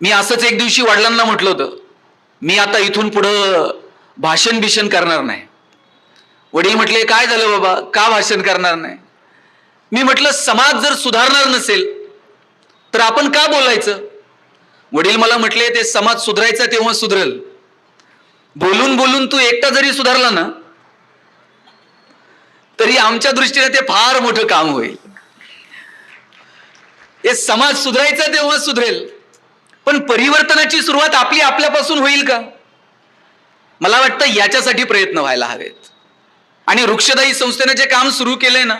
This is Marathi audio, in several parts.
मी असंच एक दिवशी वडिलांना म्हटलं होतं मी आता इथून पुढं भाषण बिषण करणार नाही. वडील म्हटले काय झालं बाबा? का भाषण करणार नाही? मी म्हटलं समाज जर सुधारणार नसेल तर आपण का बोलायचं? वडील मला म्हटले ते समाज सुधारायचा तेव्हा सुधरेल. बोलून बोलून तू एकटा जरी सुधारला ना तरी आमच्या दृष्टीने ते फार मोठं काम होईल. हे समाज सुधारायचा तेव्हा सुधरेल. पण परिवर्तनाची सुरुवात आपली आपल्यापासून होईल का? मला वाटतं याच्यासाठी प्रयत्न व्हायला हवेत. आणि वृक्षदायी संस्थेनं जे काम सुरू केलंय ना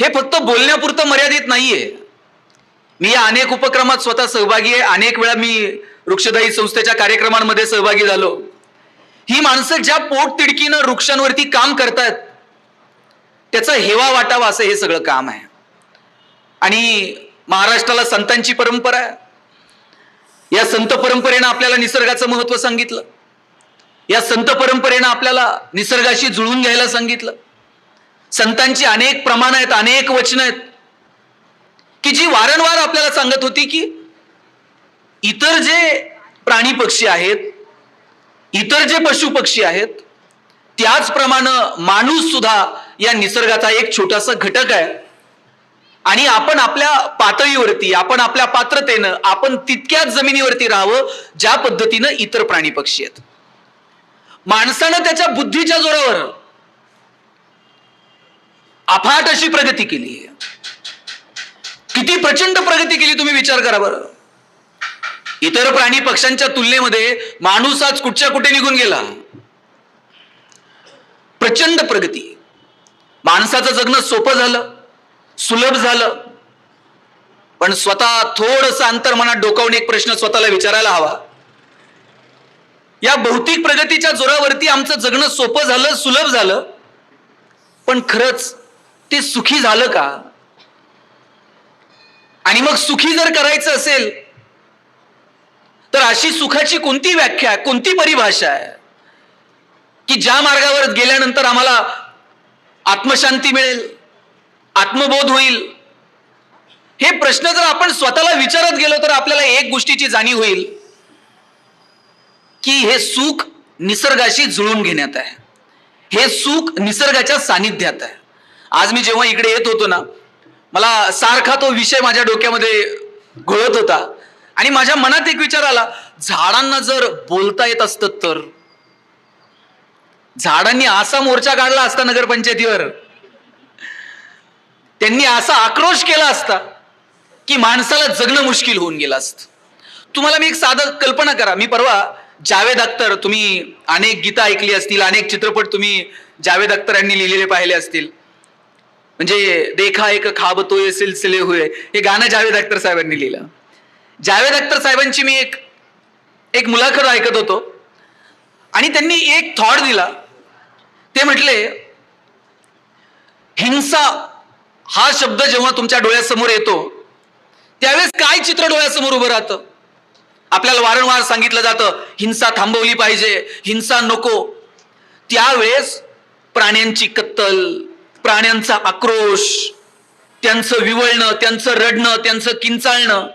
हे फक्त बोलण्यापुरतं मर्यादित नाहीये. मी या अनेक उपक्रमात स्वतः सहभागी आहे. अनेक वेळा मी वृक्षदायी संस्थेच्या कार्यक्रमांमध्ये सहभागी झालो. ही माणसं ज्या पोटतिडकीनं वृक्षांवरती काम करतात त्याचा हेवा वाटावा असं हे सगळं काम आहे. आणि महाराष्ट्राला संतांची परंपरा आहे. या संत परंपरेनं आपल्याला निसर्गाचं महत्त्व सांगितलं. या संत परंपरेनं आपल्याला निसर्गाशी जुळून घ्यायला सांगितलं. संतांची अनेक प्रमाण आहेत अनेक वचनं आहेत. की जी वारंवार आपल्याला सांगत होती की इतर जे प्राणी पक्षी आहेत इतर जे पशु पक्षी आहेत त्याचप्रमाणे माणूस सुद्धा या निसर्गाचा एक छोटासा घटक आहे. आणि आपण आपल्या पातळीवरती आपण आपल्या पात्रतेनं आपण तितक्याच जमिनीवरती राहावं ज्या पद्धतीनं इतर प्राणी पक्षी आहेत. माणसानं त्याच्या बुद्धीच्या जोरावर अफाट अशी प्रगती केली किती प्रचंड प्रगती केली तुम्ही विचार करा बरं. इतर प्राणी पक्ष्यांच्या तुलनेमध्ये माणूस आज कुठच्या कुठे निघून गेला? प्रचंड प्रगती. माणसाचं जगणं सोपं झालं. सुलभ झालं. पण स्वतः थोडस अंतर्मनात डोकावून एक प्रश्न स्वतःला विचारायला हवा. या भौतिक प्रगतीच्या जोरावरती आमचं जगणं सोपं झालं सुलभ झालं. पण खरंच ते सुखी झालं का? आणि मग सुखी जर करायचं असेल तर अशी सुखाची कोणती व्याख्या आहे कोणती परिभाषा आहे? की ज्या मार्गावर गेल्यानंतर आम्हाला आत्मशांती मिळेल? आत्मबोध होईल? हे प्रश्न जर आपण स्वतःला विचारत गेलो तर आपल्याला एक गोष्टीची जाणीव होईल की हे सुख निसर्गाशी जुळून घेण्यात आहे. हे सुख निसर्गाच्या सानिध्यात आहे. आज मी जेव्हा इकडे येत होतो ना मला सारखा तो विषय माझ्या डोक्यामध्ये घोळत होता. आणि माझ्या मनात एक विचार आला झाडांना जर बोलता येत असत तर? झाडांनी असा मोर्चा काढला असता नगरपंचायतीवर. त्यांनी असा आक्रोश केला असता की माणसाला जगणं मुश्किल होऊन गेलं असतं. तुम्हाला मी एक साधं कल्पना करा. मी परवा जावेद अख्तर तुम्ही अनेक गीतं ऐकली असतील अनेक चित्रपट तुम्ही जावेद अख्तर यांनी लिहिलेले पाहिले असतील. म्हणजे देखा एक खाबतोय सिलसिले हुए हे गाणं जावेद अख्तर साहेबांनी लिहिलं. जावेद अख्तर साहेबांची मी एक एक मुलाखत ऐकत होतो. आणि त्यांनी एक थॉट दिला. ते म्हटले हिंसा हा शब्द जेव्हा तुमच्या डोळ्यासमोर येतो त्यावेळेस काय चित्र डोळ्यासमोर उभं राहतं? आपल्याला वारंवार सांगितलं जातं हिंसा थांबवली पाहिजे हिंसा नको. त्यावेळेस प्राण्यांची कत्तल प्राण्यांचा आक्रोश त्यांचं विवळणं त्यांचं रडणं त्यांचं किंचाळणं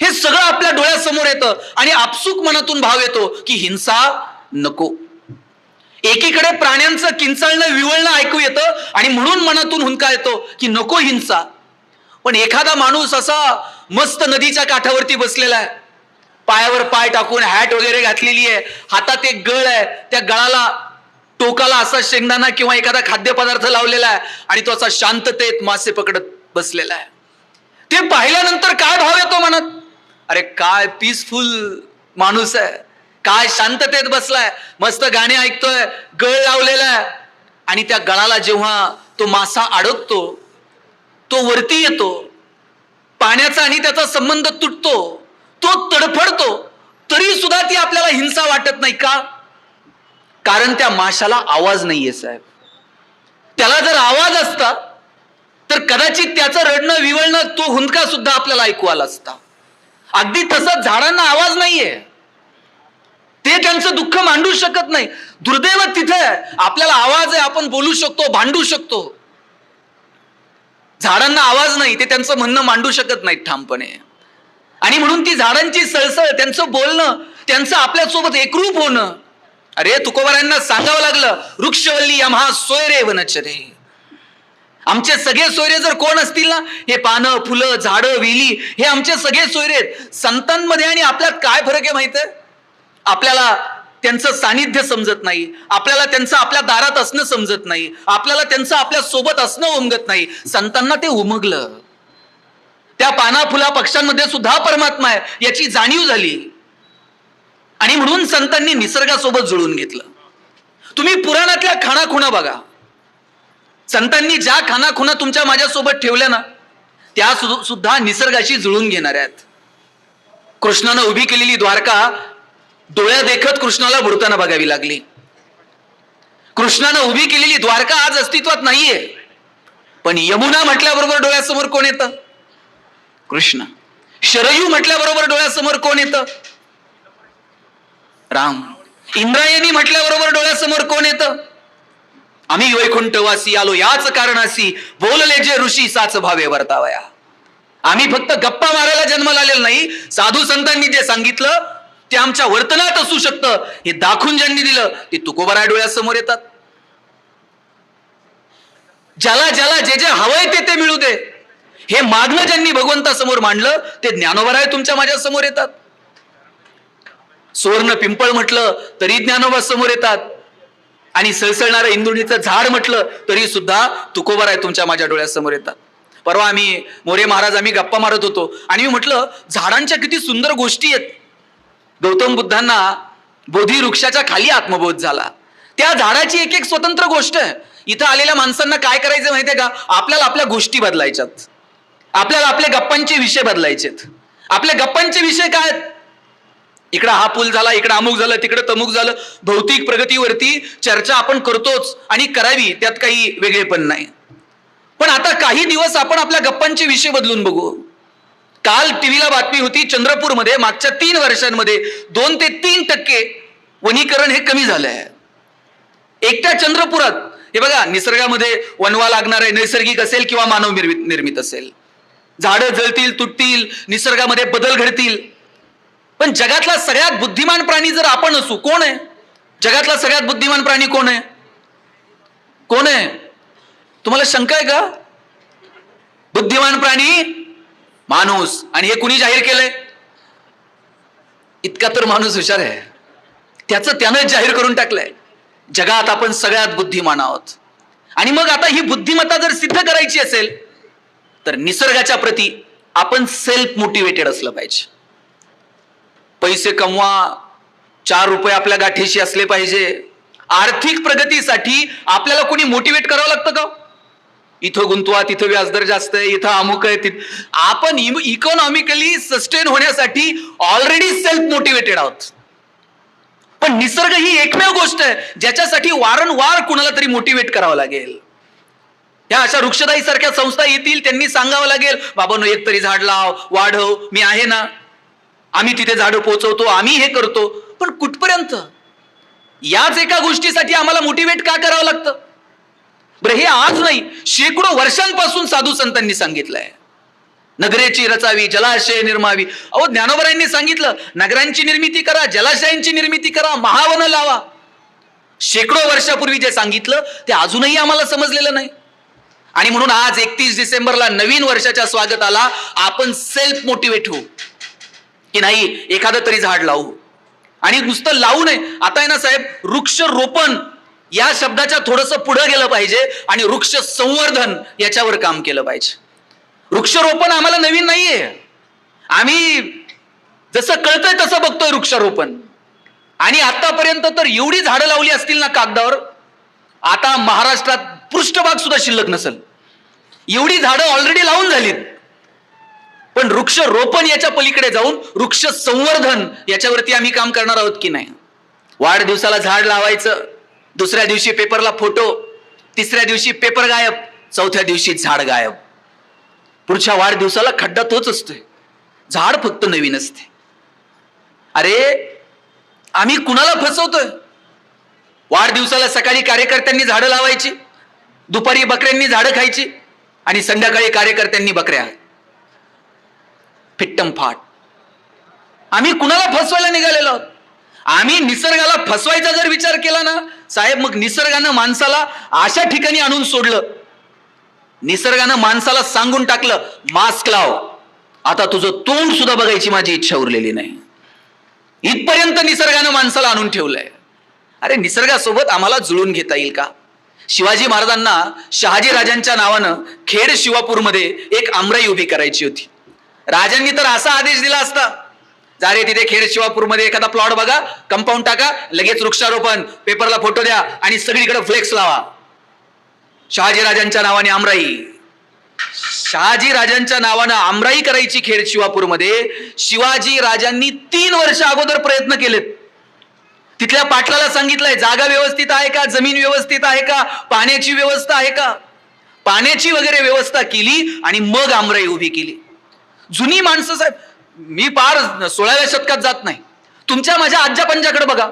हे सगळं आपल्या डोळ्यासमोर येतं आणि आपसूक मनातून भाव येतो की हिंसा नको. एकीकडे प्राण्यांचं किंचाळणं विवळणं ऐकू येतं आणि म्हणून मनातून हुंका येतो की नको हिंसा. पण एखादा माणूस असा मस्त नदीच्या काठावरती बसलेला आहे. पायावर पाय टाकून हॅट वगैरे घातलेली आहे. हातात एक गळ आहे. त्या गळाला टोकाला असा शेंगदाणा किंवा एखादा खाद्यपदार्थ लावलेला आहे आणि तो असा शांततेत मासे पकडत बसलेला आहे. ते पाहिल्यानंतर काय भाव येतो मनात? अरे काय पीसफुल माणूस आहे. काय शांततेत बसलाय मस्त गाणे ऐकतोय गळ लावलेला आहे. आणि त्या गळाला जेव्हा तो मासा अडकतो तो वरती येतो पाण्याचा आणि त्याचा संबंध तुटतो तो तडफडतो तरी सुद्धा ती आपल्याला हिंसा वाटत नाही का? कारण त्या माशाला आवाज नाहीये साहेब. त्याला जर आवाज असता तर कदाचित त्याचं रडणं विवळणं तो हुंदका सुद्धा आपल्याला ऐकू आला असता. अगदी तसं झाडांना आवाज नाहीये. ते त्यांचं दुःख मांडू शकत नाही. दुर्दैव तिथे आपल्याला आवाज आहे आपण बोलू शकतो भांडू शकतो. झाडांना आवाज नाही ते त्यांचं म्हणणं मांडू शकत नाहीत ठामपणे. आणि म्हणून ती झाडांची सळसळ त्यांचं बोलणं त्यांचं आपल्यासोबत एकरूप होणं. अरे तुकोबारांना सांगावं लागलं वृक्षवल्ली आम्हा सोयरे वनचरे. आमचे सगळे सोयरे जर कोण असतील ना हे पानं फुलं झाडं वेली हे आमचे सगळे सोयरे आहेत. संतांमध्ये आणि आपल्यात काय फरक आहे माहीत आहे? आपल्याला त्यांचं सानिध्य समजत नाही आपल्याला त्यांचं आपल्या दारात असणं समजत नाही आपल्याला त्यांचं आपल्यासोबत असणं उमगत नाही. संतांना ते उमगलं. त्या पाना फुला पक्ष्यांमध्ये सुद्धा परमात्मा आहे याची जाणीव झाली. आणि म्हणून संतांनी निसर्गासोबत जुळून घेतलं. तुम्ही पुराणातल्या खाणाखुणा बघा. संतांनी ज्या खाणाखुणा तुमच्या माझ्यासोबत ठेवल्या ना त्या सुद्धा निसर्गाशी जुळून घेणाऱ्या आहेत. कृष्णानं उभी केलेली द्वारका डोळ्या देखत कृष्णाला बुडताना बघावी लागली. कृष्णानं उभी केलेली द्वारका आज अस्तित्वात नाहीये. पण यमुना म्हटल्याबरोबर डोळ्यासमोर कोण येतं? कृष्ण. शरयू म्हटल्याबरोबर डोळ्यासमोर कोण येतं? राम. इंद्रायणी म्हटल्याबरोबर डोळ्यासमोर कोण येतं? आम्ही वैकुंठवासी आलो याच कारणासी बोलले जे ऋषी साच भावे वर्तावया. आम्ही फक्त गप्पा मारायला जन्माला आलेलो नाही साधू संतांनी जे सांगितलं ते आमच्या वर्तनात असू शकतं. हे दाखवून ज्यांनी दिलं ते तुकोबारा डोळ्यासमोर येतात. ज्याला ज्याला जे जे हवंय ते ते मिळू दे. हे मागणं ज्यांनी भगवंतासमोर मांडलं ते ज्ञानोबराय तुमच्या माझ्यासमोर येतात. सुवर्ण पिंपळ म्हटलं तरी ज्ञानोबा समोर येतात. आणि सळसळणारं इंदुणीचं झाड म्हटलं तरी सुद्धा तुकोबाराय तुमच्या माझ्या डोळ्यासमोर येतात. परवा आम्ही मोरे महाराज आम्ही गप्पा मारत होतो. आणि मी म्हटलं झाडांच्या किती सुंदर गोष्टी आहेत. गौतम बुद्धांना बोधी वृक्षाच्या खाली आत्मबोध झाला. त्या झाडाची एक एक स्वतंत्र गोष्ट आहे. इथं आलेल्या माणसांना काय करायचं माहितीये का? आपल्याला आपल्या गोष्टी बदलायच्यात. आपल्याला आपल्या गप्पांचे विषय बदलायचेत. आपल्या गप्पांचे विषय काय आहेत? इकडं हा पूल झाला इकडं अमुक झालं तिकडं तमुक झालं. भौतिक प्रगतीवरती चर्चा आपण करतोच आणि करावी त्यात काही वेगळेपण नाही. पण आता काही दिवस आपण आपल्या गप्पांचे विषय बदलून बघू. काल टीव्हीला बातमी होती चंद्रपूरमध्ये मागच्या तीन वर्षांमध्ये दोन ते तीन टक्के वनीकरण हे कमी झालं आहे एकट्या चंद्रपुरात हे बघा निसर्गामध्ये वनवा लागणार आहे नैसर्गिक असेल किंवा मानव निर्मित निर्मित असेल. झाडं जळतील तुटतील निसर्गामध्ये बदल घडतील. पण जगातला सगळ्यात बुद्धिमान प्राणी जर आपण असू कोण आहे? जगातला सगळ्यात बुद्धिमान प्राणी कोण आहे? कोण आहे? तुम्हाला शंका आहे का? बुद्धिमान प्राणी माणूस. आणि हे कुणी जाहीर केलंय? इतका तर माणूस हुशार आहे. त्याचं त्यानं जाहीर करून टाकलंय. जगात आपण सगळ्यात बुद्धिमान आहोत. आणि मग आता ही बुद्धिमत्ता जर सिद्ध करायची असेल तर निसर्गाच्या प्रती आपण सेल्फ मोटिवेटेड असलं पाहिजे. पैसे कमवा चार रुपये आपल्या गाठीशी असले पाहिजे. आर्थिक प्रगतीसाठी आपल्याला कोणी मोटिवेट करावं लागतं का हो? इथं गुंतवा तिथं व्याजदर जास्त आहे इथं अमुक आहे तिथं आपण इकॉनॉमिकली सस्टेन होण्यासाठी ऑलरेडी सेल्फ मोटिवेटेड आहोत. पण निसर्ग ही एकमेव गोष्ट आहे ज्याच्यासाठी वारंवार कुणाला तरी मोटिवेट करावं लागेल. या अशा वृक्षदाई सारख्या संस्था येतील त्यांनी सांगावं लागेल बाबांनो एक तरी झाड लाव वाढव मी आहे ना. आम्ही तिथे झाडं पोचवतो आम्ही हे करतो. पण कुठपर्यंत? याच एका गोष्टीसाठी आम्हाला मोटिवेट का करावं लागतं? बरं हे आज नाही शेकडो वर्षांपासून साधू संतांनी सांगितलंय. नगरेची रचावी जलाशय निर्मावी. अहो ज्ञानोबरांनी सांगितलं नगरांची निर्मिती करा जलाशयांची निर्मिती करा महावन लावा. शेकडो वर्षापूर्वी जे सांगितलं ते अजूनही आम्हाला समजलेलं नाही. आणि म्हणून आज एकतीस डिसेंबरला नवीन वर्षाच्या स्वागताला आपण सेल्फ मोटिवेट होऊ. की नाही एखादं तरी झाड लावू. आणि नुसतं लावू नये. आता आहे ना साहेब वृक्ष रोपण या शब्दाच्या थोडस पुढं गेलं पाहिजे आणि वृक्ष संवर्धन याच्यावर काम केलं पाहिजे. वृक्षरोपण आम्हाला नवीन नाहीये. आम्ही जसं कळतंय तसं बघतोय वृक्षारोपण. आणि आतापर्यंत तर एवढी झाडं लावली असतील ना कागदावर आता महाराष्ट्रात पृष्ठभाग सुद्धा शिल्लक नसेल. एवढी झाडं ऑलरेडी लावून झालीत. पण वृक्ष रोपण याच्या पलीकडे जाऊन वृक्ष संवर्धन याच्यावरती आम्ही काम करणार आहोत की नाही? वाढदिवसाला झाड लावायचं दुसऱ्या दिवशी पेपरला फोटो तिसऱ्या दिवशी पेपर गायब चौथ्या दिवशी झाड गायब. पुढच्या वाढदिवसाला खड्डा तोच असतोय. झाड फक्त नवीन असते. अरे आम्ही कुणाला फसवतोय? वाढदिवसाला सकाळी कार्यकर्त्यांनी झाडं लावायची दुपारी बकऱ्यांनी झाडं खायची आणि संध्याकाळी कार्यकर्त्यांनी बकऱ्या. फिट्टम फाट. आम्ही कुणाला फसवायला निघालेलो आहोत? आम्ही निसर्गाला फसवायचा जर विचार केला ना साहेब मग निसर्गानं माणसाला अशा ठिकाणी आणून सोडलं. निसर्गानं माणसाला सांगून टाकलं मास्क लाव. आता तुझं तोंड सुद्धा बघायची माझी इच्छा उरलेली नाही. इथपर्यंत निसर्गानं माणसाला आणून ठेवलंय. अरे निसर्गासोबत आम्हाला जुळून घेता येईल का? शिवाजी महाराजांना शहाजी राजांच्या नावानं खेड शिवापूरमध्ये एक आमराई उभी करायची होती. राजांनी तर असा आदेश दिला असता. जारे तिथे खेड शिवापूरमध्ये एखादा प्लॉट बघा कंपाऊंड टाका लगेच वृक्षारोपण पेपरला फोटो द्या आणि सगळीकडे फ्लेक्स लावा. शहाजी राजांच्या नावाने आमराई. शहाजी राजांच्या नावानं आमराई करायची खेड शिवापूरमध्ये. शिवाजी राजांनी तीन वर्ष अगोदर प्रयत्न केलेत. तिथल्या पाटलाला सांगितलंय जागा व्यवस्थित आहे का जमीन व्यवस्थित आहे का पाण्याची व्यवस्था आहे का? पाण्याची वगैरे व्यवस्था केली आणि मग आमराई उभी केली. जुनी माणसं साहेब मी पार सोळाव्या शतकात जात नाही. तुमच्या माझ्या आजच्या पंजाकडे बघा.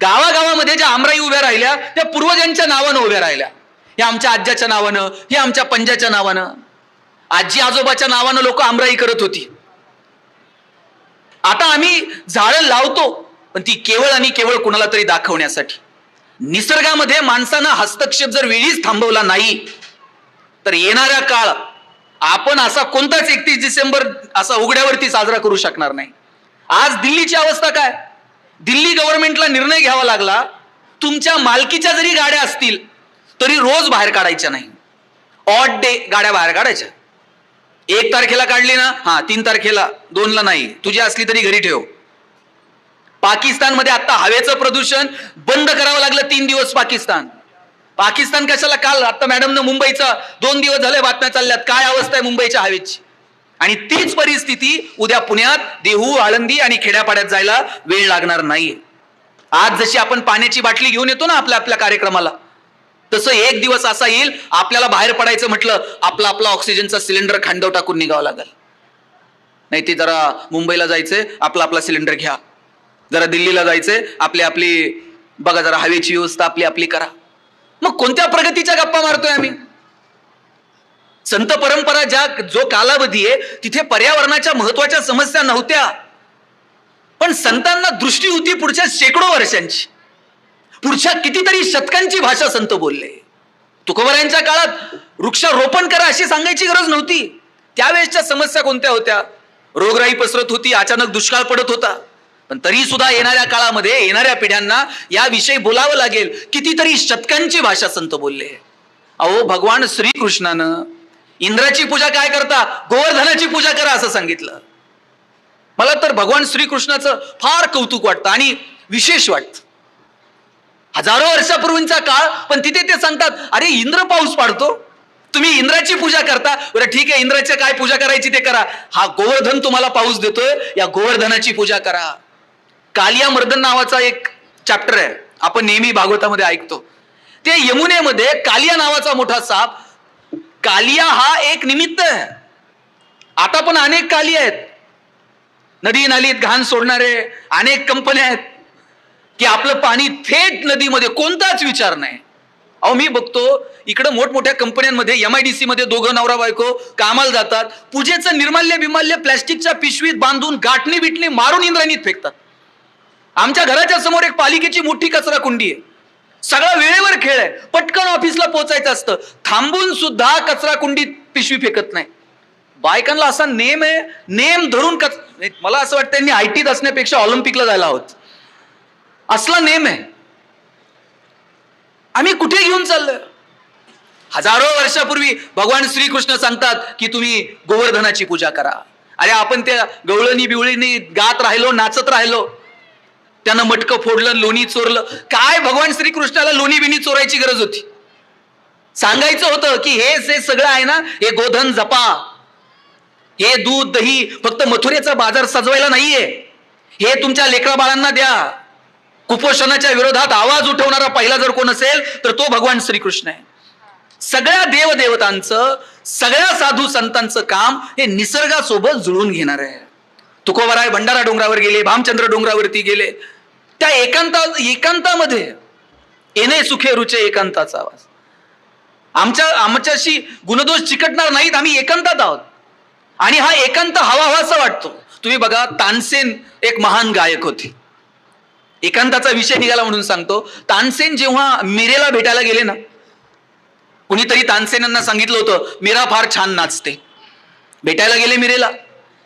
गावागावामध्ये ज्या आमराई उभ्या राहिल्या त्या पूर्वजांच्या नावानं उभ्या राहिल्या. हे आमच्या आज्याच्या नावानं हे आमच्या पंजाच्या नावानं. आजी आजोबाच्या नावानं लोक आमराई करत होती. आता आम्ही झाडं लावतो पण ती केवळ आणि केवळ कुणाला तरी दाखवण्यासाठी. निसर्गामध्ये माणसानं हस्तक्षेप जर वेळीच थांबवला नाही तर येणारा काळ आपण असा कोणताच एकतीस डिसेंबर असा उघड्यावरती साजरा करू शकणार नाही. आज दिल्लीची अवस्था काय? दिल्ली गव्हर्नमेंटला निर्णय घ्यावा लागला. तुमच्या मालकीच्या जरी गाड्या असतील तरी रोज बाहेर काढायच्या नाही. ऑड डे गाड्या बाहेर काढायच्या. एक तारखेला काढली ना? हा तीन तारखेला. दोनला नाही. तुझी असली तरी घरी ठेव. पाकिस्तानमध्ये आता हवेचं प्रदूषण बंद करावं लागलं तीन दिवस पाकिस्तान. पाकिस्तान कशाला काल आता मॅडमनं मुंबईचा दोन दिवस झाले बातम्या चालल्यात. काय अवस्था आहे मुंबईच्या हवेची? आणि तीच परिस्थिती उद्या पुण्यात देहू आळंदी आणि खेड्यापाड्यात जायला वेळ लागणार नाहीये. आज जशी आपण पाण्याची बाटली घेऊन येतो ना आपल्या आपल्या कार्यक्रमाला तसं एक दिवस असा येईल आपल्याला बाहेर पडायचं म्हटलं आपला आपला ऑक्सिजनचा सिलेंडर खांडव टाकून निघावं लागेल. नाही ते जरा मुंबईला जायचंय आपला आपला सिलेंडर घ्या. जरा दिल्लीला जायचंय आपली आपली बघा जरा हवेची व्यवस्था आपली आपली करा. मग कोणत्या प्रगतीच्या गप्पा मारतोय आम्ही? संत परंपरा ज्या जो कालावधी आहे तिथे पर्यावरणाच्या महत्त्वाच्या समस्या नव्हत्या. पण संतांना दृष्टी होती पुढच्या शेकडो वर्षांची. पुढच्या कितीतरी शतकांची भाषा संत बोलले. तुकोबरायांच्या काळात वृक्षारोपण करा अशी सांगायची गरज नव्हती. त्यावेळेसच्या समस्या कोणत्या होत्या? रोगराई पसरत होती अचानक दुष्काळ पडत होता. पण तरी सुद्धा येणाऱ्या काळामध्ये येणाऱ्या पिढ्यांना याविषयी बोलावं लागेल. कितीतरी शतकांची भाषा संत बोलले. अहो भगवान श्रीकृष्णानं इंद्राची पूजा काय करता? गोवर्धनाची पूजा करा असं सांगितलं. मला तर भगवान श्रीकृष्णाचं फार कौतुक वाटतं आणि विशेष वाटतं. हजारो वर्षापूर्वींचा काळ पण तिथे ते सांगतात अरे इंद्र पाऊस पाडतो. तुम्ही इंद्राची पूजा करता. बरं ठीक आहे इंद्राची काय पूजा करायची ते करा. हा गोवर्धन तुम्हाला पाऊस देतोय या गोवर्धनाची पूजा करा. कालिया मर्दन नावाचा एक चॅप्टर आहे. आपण नेहमी भागवतामध्ये ऐकतो. ते यमुनेमध्ये कालिया नावाचा मोठा साप कालिया हा एक निमित्त आहे. आता पण अनेक काली आहेत. नदी नालीत घाण सोडणारे अनेक कंपन्या आहेत की आपलं पाणी थेट नदीमध्ये कोणताच विचार नाही. अहो मी बघतो इकडं मोठमोठ्या कंपन्यांमध्ये एम आय डी सी मध्ये दोघं नवरा बायको कामाला जातात पूजेचं निर्माल्य बिमाल्य प्लॅस्टिकच्या पिशवीत बांधून गाठणी बिटणी मारून इंद्राणीत फेकतात. आमच्या घराच्या समोर एक पालिकेची मोठी कचरा कुंडी आहे. सगळा वेळेवर खेळ आहे. पटकन ऑफिसला पोहोचायचं असतं. थांबून सुद्धा कचरा कुंडीत पिशवी फेकत नाही. बायकांना असा नेम आहे नेम धरून कच मला असं वाटतं त्यांनी आय टीत असण्यापेक्षा ऑलिम्पिकला जायला आहोत असला नेम आहे. आम्ही कुठे घेऊन चाललोय? हजारो वर्षापूर्वी भगवान श्रीकृष्ण सांगतात की तुम्ही गोवर्धनाची पूजा करा. अरे आपण त्या गवळणी बिवळीनी गात राहिलो नाचत राहिलो. त्यानं मटकं फोडलं लोणी चोरलं. काय भगवान श्रीकृष्णाला लोणी बिणी चोरायची गरज होती? सांगायचं होतं की हे जे सगळं आहे ना हे गोधन जपा. हे दूध दही फक्त मथुरेचा बाजार सजवायला नाहीये. हे तुमच्या लेकरा बाळांना द्या. कुपोषणाच्या विरोधात आवाज उठवणारा पहिला जर कोण असेल तर तो भगवान श्रीकृष्ण आहे. सगळ्या देवदेवतांचं सगळ्या साधू संतांचं काम हे निसर्गासोबत जुळून घेणार आहे. तुकोबराय भंडारा डोंगरावर गेले भामचंद्र डोंगरावरती गेले. त्या एकांता एकांतामध्ये येणे सुखे रुचे एकांताचा आवाज. आमच्या आमच्याशी गुणदोष चिकटणार नाहीत आम्ही एकांतात आहोत. आणि हा एकांत हवा हवासा वाटतो. तुम्ही बघा तानसेन एक महान गायक होते. एकांताचा विषय निघाला म्हणून सांगतो. तानसेन जेव्हा मिरेला भेटायला गेले ना कुणीतरी तानसेनांना सांगितलं होतं मीरा फार छान नाचते. भेटायला गेले मिरेला.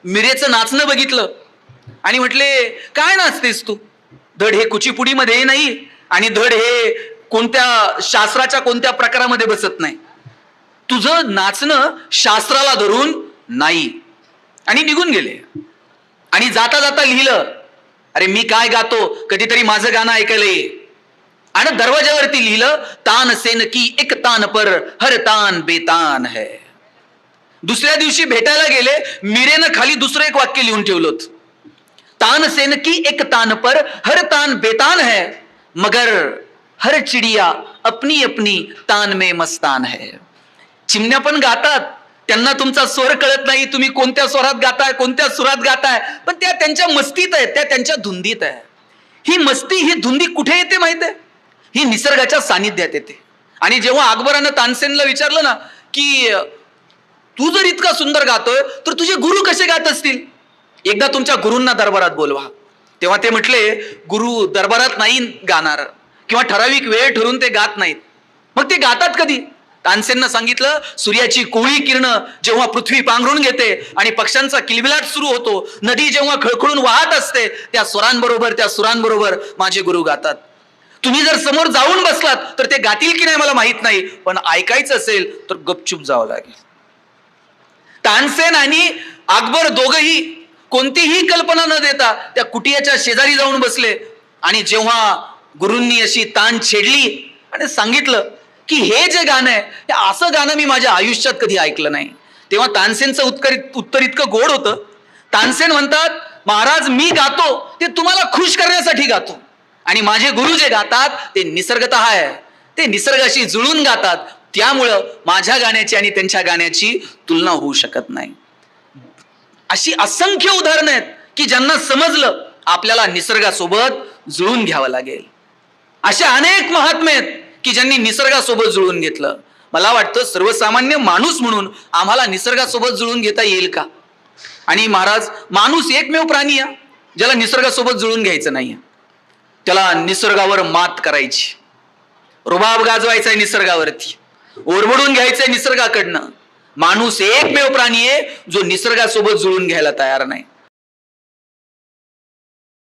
मिरेचं नाचणं बघितलं. आणि म्हटले काय नाचतेस तू? धड हे कुचीपुडीमध्ये नाही आणि धड हे कोणत्या शास्त्राच्या कोणत्या प्रकारामध्ये बसत नाही. तुझं नाचणं शास्त्राला धरून नाही. आणि निघून गेले. आणि जाता जाता लिहिलं अरे मी काय गातो? कधीतरी माझं गाणं ऐकायला ये. आणि दरवाजावरती लिहिलं तान सेन की एक तान पर हर तान बेतान है. दुसऱ्या दिवशी भेटायला गेले मिरेनं खाली दुसरं एक वाक्य लिहून ठेवलं तानसेन की एक तान पर हर तान बेतान है मगर हर चिडिया अपनी अपनी तान में मस्तान है। चिमण्या पण गातात त्यांना तुमचा स्वर कळत नाही तुम्ही कोणत्या स्वरात गाताय कोणत्या सुरात गाताय पण त्या त्यांच्या मस्तीत आहेत त्या त्यांच्या धुंदीत आहे ही मस्ती ही धुंदी कुठे येते माहीत आहे? ही निसर्गाच्या सानिध्यात येते. आणि जेव्हा अकबरानं तानसेनला विचारलं ना की तू जर इतका सुंदर गातोय तर तुझे गुरु कसे गात असतील? एकदा तुमच्या गुरूंना दरबारात बोलवा. तेव्हा ते म्हटले गुरु दरबारात नाही गाणार. किंवा ठराविक वेळ ठरून ते गात नाहीत. मग ते गातात कधी? तानसेननं सांगितलं सूर्याची कोळी किरण जेव्हा पृथ्वी पांघरून घेते आणि पक्ष्यांचा किलबिलाट सुरू होतो नदी जेव्हा खळखळून वाहत असते त्या स्वरांबरोबर त्या सुरांबरोबर माझे गुरु गातात. तुम्ही जर समोर जाऊन बसलात तर ते गातील की नाही मला माहीत नाही पण ऐकायचं असेल तर गपचूप जावं लागेल. तानसेन आणि अकबर दोघही कोणतीही कल्पना न देता त्या कुटियाच्या शेजारी जाऊन बसले. आणि जेव्हा गुरूंनी अशी तान छेडली आणि सांगितलं की हे जे गाणं आहे असं गाणं मी माझ्या आयुष्यात कधी ऐकलं नाही. तेव्हा तानसेनचं उत्तर उत्तर इतकं गोड होतं. तानसेन म्हणतात महाराज मी गातो ते तुम्हाला खुश करण्यासाठी गातो. आणि माझे गुरु जे गातात ते निसर्गत आहे ते निसर्गाशी जुळून गातात. त्यामुळं माझ्या गाण्याची आणि त्यांच्या गाण्याची तुलना होऊ शकत नाही. अशी असंख्य उदाहरणं आहेत की ज्यांना समजलं आपल्याला निसर्गासोबत जुळून घ्यावं लागेल. अशा अनेक महात्मे आहेत की ज्यांनी निसर्गासोबत जुळून घेतलं. मला वाटतं सर्वसामान्य माणूस म्हणून आम्हाला निसर्गासोबत जुळून घेता येईल का? आणि महाराज माणूस एकमेव प्राणी आहे ज्याला निसर्गासोबत जुळून घ्यायचं नाही त्याला निसर्गावर मात करायची. रुबाब गाजवायचा आहे निसर्गावरती. ओरबडून घ्यायचंय निसर्गाकडनं. माणूस एकमेव प्राणी आहे जो निसर्गासोबत जुळून घ्यायला तयार नाही.